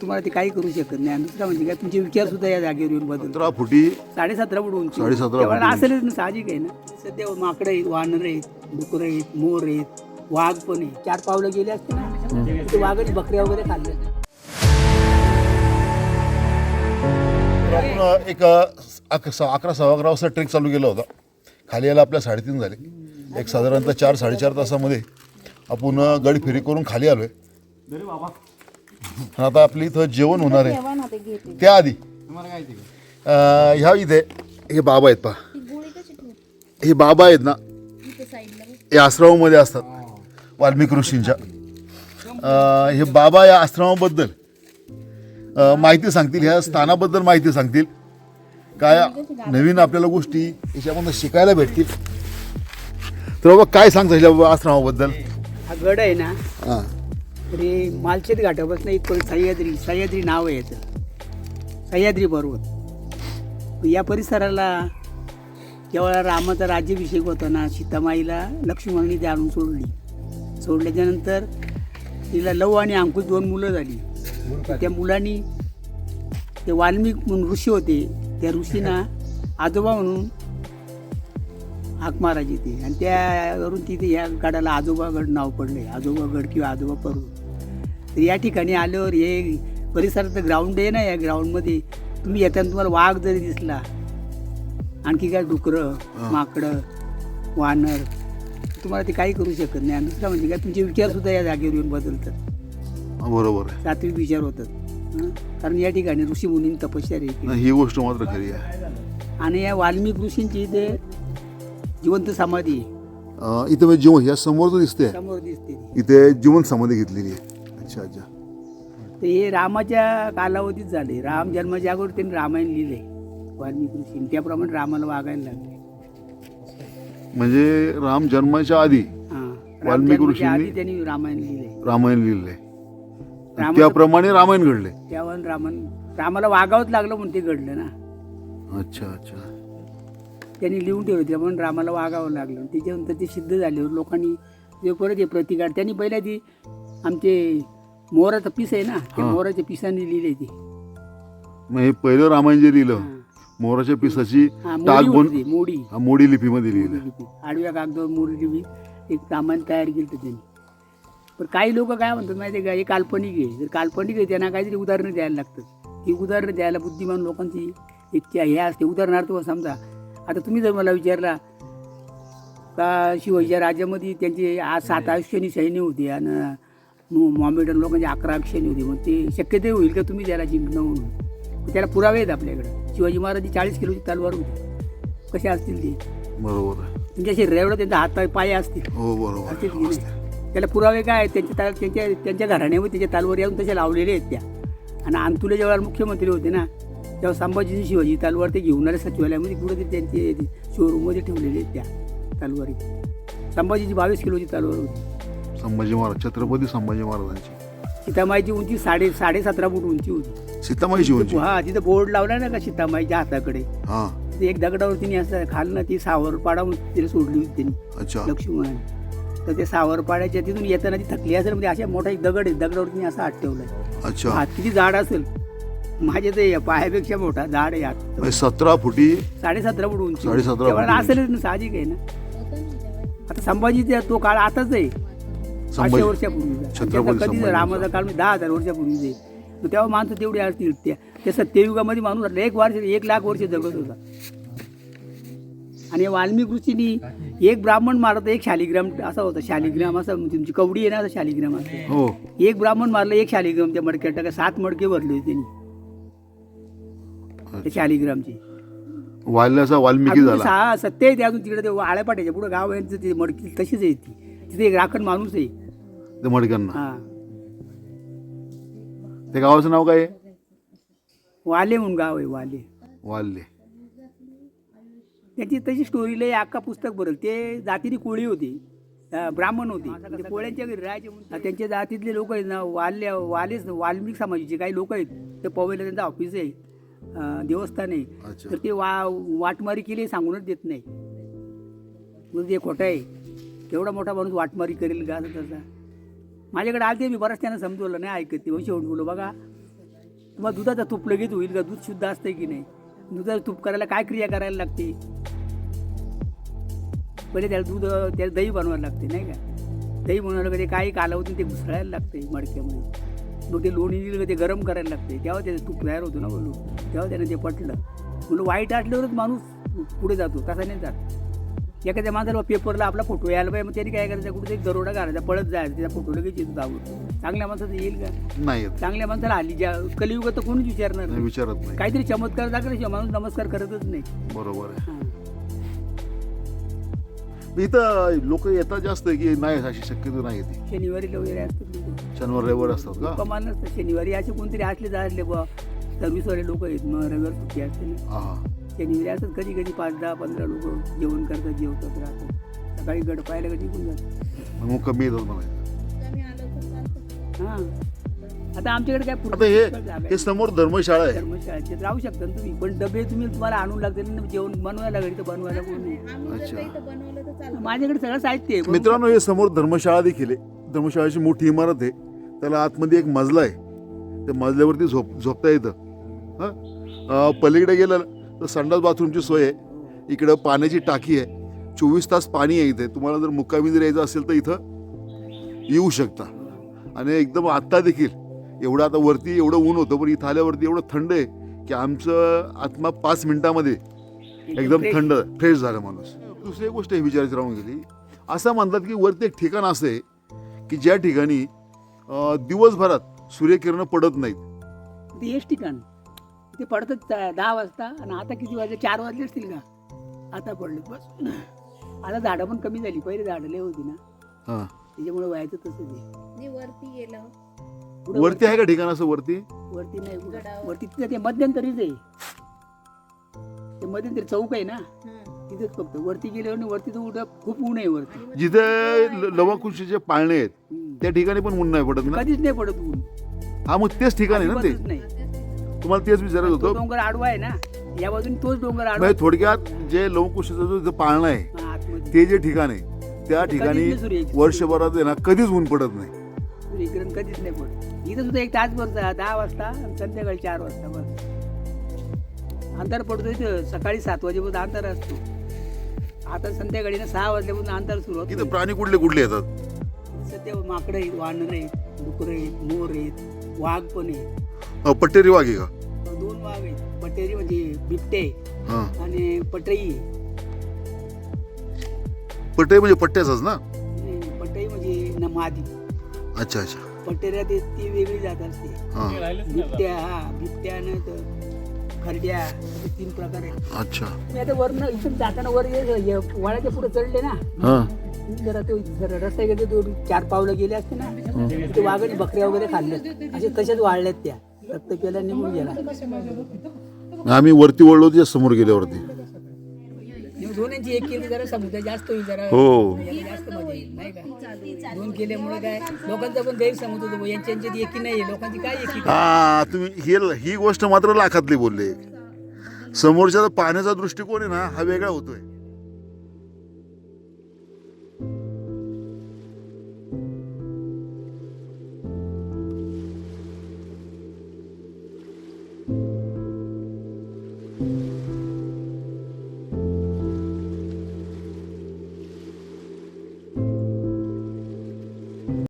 तुम्हाला ते काही करू शकत नाही. आणि दुसरं म्हणजे काय तुमचे विचार सुद्धा या जागेवर येऊन बदल सतरा फुटी साडेसतरा फूट उंची. साडेसतरा तेव्हा फूट असेलच ना साहजिक आहे ना? सध्या माकडं आहेत वानर आहेत डुकरं आहेत मोर आहेत वाघ पण आहे चार पावलं गेले असते ना? ते वाघच बकऱ्या वगैरे खाल्ल्या. आपण एक अक- स- अकरा सव्वा अकरा वाजता ट्रेक चालू केला होता. खाली यायला आपल्या साडेतीन झाले. एक साधारणतः चार साडेचार तासामध्ये आपण गड फेरी करून खाली आलोय. आणि आता आपली इथं जेवण होणार आहे. त्याआधी. अं, ह्या इथे हे बाबा आहेत पहा. हे बाबा आहेत ना हे आश्रमामध्ये असतात. वाल्मिक ऋषींच्या. अं, हे बाबा या आश्रमाबद्दल अं, माहिती सांगतील ह्या स्थानाबद्दल माहिती सांगतील. काय नवीन आपल्याला गोष्टी याच्यामधून शिकायला भेटतील. तर बाबा काय सांगता ह्या बाबा आश्रमाबद्दल? हा गड आहे ना हां. तरी मालशेत घाटापासून एक परि- सह्याद्री सह्याद्री नाव आहे याचं. सह्याद्री पर्वत. या परिसराला जेव्हा रामाचा राज्याभिषेक होता ना सीतामाईला लक्ष्मणाने ते आणून सोडली. सोडल्याच्यानंतर तिला लव आणि अंकुश दोन मुलं झाली. त्या मुलांनी ते वाल्मिक म्हणून ऋषी होते. त्या ऋषींना आजोबा म्हणून हाक मारायची ते. आणि त्यावरून तिथे या गडाला आजोबागड नाव पडले आजोबागड किंवा आजोबा पर्वत. तर या ठिकाणी आल्यावर हे परिसराचं ग्राउंड आहे ना या ग्राउंडमध्ये तुम्ही येताना तुम्हाला वाघ जरी दिसला आणखी काय डुकरं माकडं वानर तुम्हाला ते काही करू शकत नाही. आणि दुसरं म्हणजे काय तुमचे विचारसुद्धा या जागेवर येऊन बदलतात. बरोबर सात्विक विचार होतात? कारण या ठिकाणी ऋषी मुनींनी तपश्चर्या ही गोष्ट मात्र खरी आहे. आणि या वाल्मिक ऋषींची इथे जिवंत समाधी इथं जीवन ह्या समोर दिसते समोर दिसते ती. इथे जीवन समाधी घेतलेली आहे. अच्छा अच्छा. तर हे रामाच्या कालावधीत झाले. राम जन्माच्या अगोदर त्यांनी रामायण लिहिले. वाल्मिक ऋषींनी त्याप्रमाणे रामाला वागायला लागले. म्हणजे राम जन्माच्या आधी हां. वाल्मिक ऋषींनी- आधी त्यांनी रामायण लिहिले. रामायण रामाचं- त्याप्रमाणे रामायण घडले. तेव्हा रामन रामाला वागावंच लागलं म्हणून ते घडलं ना. अच्छा अच्छा. त्यांनी लिहून ठेवलं त्यामुळे रामाला वागावं लागलं. त्याच्यानंतर ते सिद्ध झाल्यावर लोकांनी ते परत हे प्रतिकार त्यांनी पहिल्या ती आमचे मोराचं पीस आहे ना त्या हां. मोराच्या पिसांनी लिहिले ती. मग हे पहिलं रामायण जे लिहिलं. मोराच्या पिसाची हां, टाक मोडी होती ती, मोडी. हा, मोडी लिपीमध्ये लिहिलं लिपी. आडव्या कागदावर मोडी लिपी एक सामान तयार केलं होतं त्यांनी. पण काही लोक काय म्हणतात माहिती आहे का हे काल्पनिक आहे. जर काल्पनिक आहे त्यांना काहीतरी उदाहरणं द्यायला लागतात. ती उदाहरणं द्यायला बुद्धिमान लोकांची इच्छा हे असते उदाहरणार्थ समजा. आता तुम्ही जर मला विचारला का शिवाजीच्या राज्यामध्ये त्यांचे आज सात आयुष्यानी सैन्य होते आणि मॉमेडन लोकांचे अकरा आयुष्यानी होते. मग ते शक्यते होईल का तुम्ही त्याला जिंकणं म्हणून? त्याला पुरावे आहेत आपल्याकडे. शिवाजी महाराज चाळीस किलोची तलवार होती. कसे असतील ते? बरोबर. आहे त्यांच्या शरीरावर त्यांचा हात पाय असतील. हो बरोबर. असतील आहे. की नाही? त्याला पुरावे काय आहेत? त्यांच्या ता- त्यांच्या त्यांच्या घराण्यामध्ये त्याच्या तालवर येऊन तशा लावलेले आहेत त्या. आणि अंतुले जेव्हा मुख्यमंत्री होते ना तेव्हा संभाजी शिवाजी तालवार ते घेऊन आले सचिवालयामध्ये. कुठेतरी त्यांचे शोरूममध्ये ठेवलेले आहेत त्या तालवारी. संभाजीची बावीस किलोची तालवार होती. संभाजी महाराज छत्रपती संभाजी महाराजांची. सीतामाईची उंची साडे साडेसतरा फूट उंची होती. सीतामाईची उंची? हा तिथं बोर्ड लावला ना का सीतामाईच्या हाताकडे? हा. ते एक दगडावर तिने असं खालनं ती सावर पाडा तिला सोडली होती त्यांनी. अच्छा. लक्ष्मणाने. तर ते सावरपाड्याच्या तिथून येताना ती थकली असेल म्हणजे अशा मोठा एक दगड आहे दगडावर तिने असा हात ठेवलाय. अच्छा. हात किती जाड असेल? माझे ते पायापेक्षा मोठा जाड आहे हात. म्हणजे सतरा फुटी? साडेसतरा फूट उंची. साडेसतरा तेव्हा फूट असेलच ना साहजिक आहे ना. आता संभाजीचा तो काळ आताच आहे. पाचशे वर्षापूर्वीचा छत्रपती कधीच संभाजीचा. रामाचा काळ म्हणजे दहा हजार वर्षापूर्वीच आहे मग तेव्हा माणसं तेवढी असतील. त्या त्या सत्ययुगामध्ये माणूस एक वर्ष एक लाख वर्ष जगत होता. आणि वाल्मिक ऋषींनी एक ब्राह्मण मारत एक शालिग्राम असा होता. शालिग्राम असा तुमची कवडी आहे ना असं शालिग्राम असं. हो. एक ब्राह्मण मारलं एक शालिग्राम. त्या मडक्यात टाका सात मडके भरले होते त्यांनी. त्या शालिग्रामची. वाल्याचा वाल्मिकी झाला. सहा सत्य आहे ते अजून तिकडे. ते आळ्यापाट्याच्या पुढे गाव आहे ते मडकी तशीच आहे ती. तिथे एक राखण माणूस आहे. ते मडक्यांना हा. त्या गावाचं नाव काय आहे? वाले म्हणून गाव आहे वाले. वाल्ले त्याची तशी स्टोरीला आहे, अख्खा पुस्तक भरल. ते जातीने कोळी होती अं, ब्राह्मण होते. ते कोळ्यांच्या घरी राहायचे म्हणून त्यांच्या जातीतले लोक आहेत ना वाल्य वालेच वाल्मिक समाजाचे काही लोक आहेत ते पवईला त्यांचं ऑफिस आहे अं, देवस्थान आहे. अच्छा. तर ते वा वाटमारी केली सांगूनच देत नाही. मग ते खोटं आहे एवढा मोठा माणूस वाटमारी करेल का असं तसा? माझ्याकडे आलते मी बऱ्याच त्यांना समजवलं नाही ऐकत ते. शेवट बोलू बघा तुम्हाला दुधाचा तूप लगेच होईल का? दूध शुद्ध असतं की नाही? दुधाचं तूप करायला काय क्रिया करायला लागते? पहिले त्याला दूध त्याला दही बनवायला लागते नाही का? दही बनवायला कधी काही कालावधी ते घुसळायला लागते मडक्यामध्ये मग ते लोणी दिलं का ते गरम करायला लागते तेव्हा त्याचं तूप तयार होतो ना बोलू तेव्हा त्यानं ते पटलं. म्हणून वाईट असल्यावरच माणूस पुढे जातो तसा नाही जात. एखाद्या माणसाला पेपरला आपला फोटो यायला पाहिजे मग त्यांनी काय करायचं? कुठे दरोडा घालायचा पळत जायचं त्याचा फोटो लगेच येतो जाऊन चांगल्या माणसाचं येईल का? नाही येत. चांगल्या माणसाला हल्ली ज्या कलियुगात तर कोणीच विचारणार नाही नाही. विचारत नाही. काहीतरी चमत्कार दाखवल्याशिवाय माणूस नमस्कार करतच नाही. बरोबर आहे. हां. इथं लोक येतात जास्त की नाही अशी शक्यतो नाही येते शनिवारी वगैरे असतात लोक. शनिवार रविवार असतात का? कमाल नसतं शनिवारी असे कोणतरी असले तर असले बा सर्व्हिसवाले लोक आहेत मग रविवार सुट्टी असते ना. हा. शनिवारी असतात कधी कधी पाच दहा पंधरा लोक जेवण करतात जेवतात राहतात. सकाळी गड पाहायला कधी निघून जातात मग कमी येतात मला हां. आता आमच्याकडे काय आता हे. हे समोर धर्मशाळा आहे. धर्मशाळेत राहू शकता ना तुम्ही पण डबे तुम्ही तुम्हाला आणून लागतील ना जेवण बनवायला घरी तर बनवायला कोण माझ्याकडे सगळं साहित्य आहे मित्रांनो हे समोर धर्मशाळा देखील आहे. धर्मशाळेची मोठी इमारत आहे. त्याला आतमध्ये एक मजला आहे. त्या मजल्यावरती झोप झोपता येतं हां? पलीकडे गेलं तर संडास बाथरूमची सोय आहे. इकडं पाण्याची टाकी आहे. चोवीस तास पाणी आहे इथे. तुम्हाला जर मुक्कामी जर यायचं असेल तर इथं येऊ शकता. आणि एकदम आत्ता देखील एवढं आता वरती एवढं ऊन होतं पण इथं आल्यावरती एवढं थंड आहे की आमचं आत्मा पाच मिनिटामध्ये एकदम. थंड फ्रेश झाला माणूस. दुसरी एक गोष्ट हे विचारायची राहून गेली. असं म्हणतात की वरती एक ठिकाण असं आहे की ज्या ठिकाणी दिवसभरात सूर्यकिरणं पडत नाहीत. ठिकाण. ते पडतात दहा वाजता आणि आता किती वाजले चार वाजले असतील का? आता पडले. बस. आता झाडं पण कमी झाली. पहिले झाडं लय होती ना. हां. त्याच्यामुळे व्हायचं तसंच आहे. वरती गेलं. पुढं वरती आहे का ठिकाण असं वरती? वरती नाही. पुढं. वरती तिथं ते मध्यंतरीच आहे. ते मध्यंतरी चौक आहे ना. तिथेच फक्त. वरती गेल्यावर वरती तर उठं खूप ऊन आहे वरती. जिथे ल- लवकुशीचे पाळणे आहेत हम्म. त्या ठिकाणी पण ऊन नाही पडत ना? कधीच नाही पडत ऊन. हा मग तेच ठिकाण आहे ना ते? अजिबातच नाही. तुम्हाला तेच विचारत तो होतो. डोंगर आडवा आहे ना या बाजूने तोच डोंगर आडवा म्हणजे थोडक्यात जे लवकुशीचं जो जो पाळणं आहे हा, आतमध्ये. ते जे ठिकाण आहे त्या कधीच ठिकाणी नाही सूर्याची- वर्षभरात आहे ना कधीच ऊन पडत नाही. कधीच नाही पडत. इथं सुद्धा एक तास भरचा दहा वाजता आणि संध्याकाळी चार वाजता बस. अंधार पडतो इथं सकाळी सात वाजेपर्यंत अंधार असतो. आता संध्याकाळी ना सहा वाजल्यापासून अंधार सुरू इथं होतो प्राणी कुठले कुठले येतात? सध्या माकडं आहेत वानर आहेत डुकरं आहेत मोर आहेत वाघ पण आहेत. अ, पट्टेरी वाघ आहे का? दोन वाघ आहेत. पटेरी म्हणजे बिबटे हां. आणि पटई. पट्टे म्हणजे पट्ट्याचाच ना? पटई म्हणजे न मादी अच्छा अच्छा. पटेऱ्या ते ती वेगळी जात असते. हां. बिबट्या हा बिबट्या न तर खरड्या असे तीन प्रकार आहेत. अच्छा. मी आता वरनं इथून जाताना वर ये- ये वळाच्या पुढे चढले ना. हां. जरा ते जरा रस्ता गेले दोन चार पावलं गेले असते ना तिथे वाघाने बकऱ्या वगैरे खाल्ल्या असे तशाच वाळल्यात त्या. रक्त पेला निघून गेला. आम्ही वरती वळलो त्या समोर गेल्यावरती. दोन्हीची एक केली जरा जास्त होईल जरा. हो. जास्त मजा येईल नाही का? दोन केल्यामुळे काय लोकांचा पण गैरसमज होतो बुवा, यांच्या यांच्यात एकी नाही लोकांची काय एकी? हा तुम्ही ही ही गोष्ट मात्र लाखातली बोलले. समोरच्या पाण्याचा दृष्टिकोन आहे ना हा वेगळा होतोय.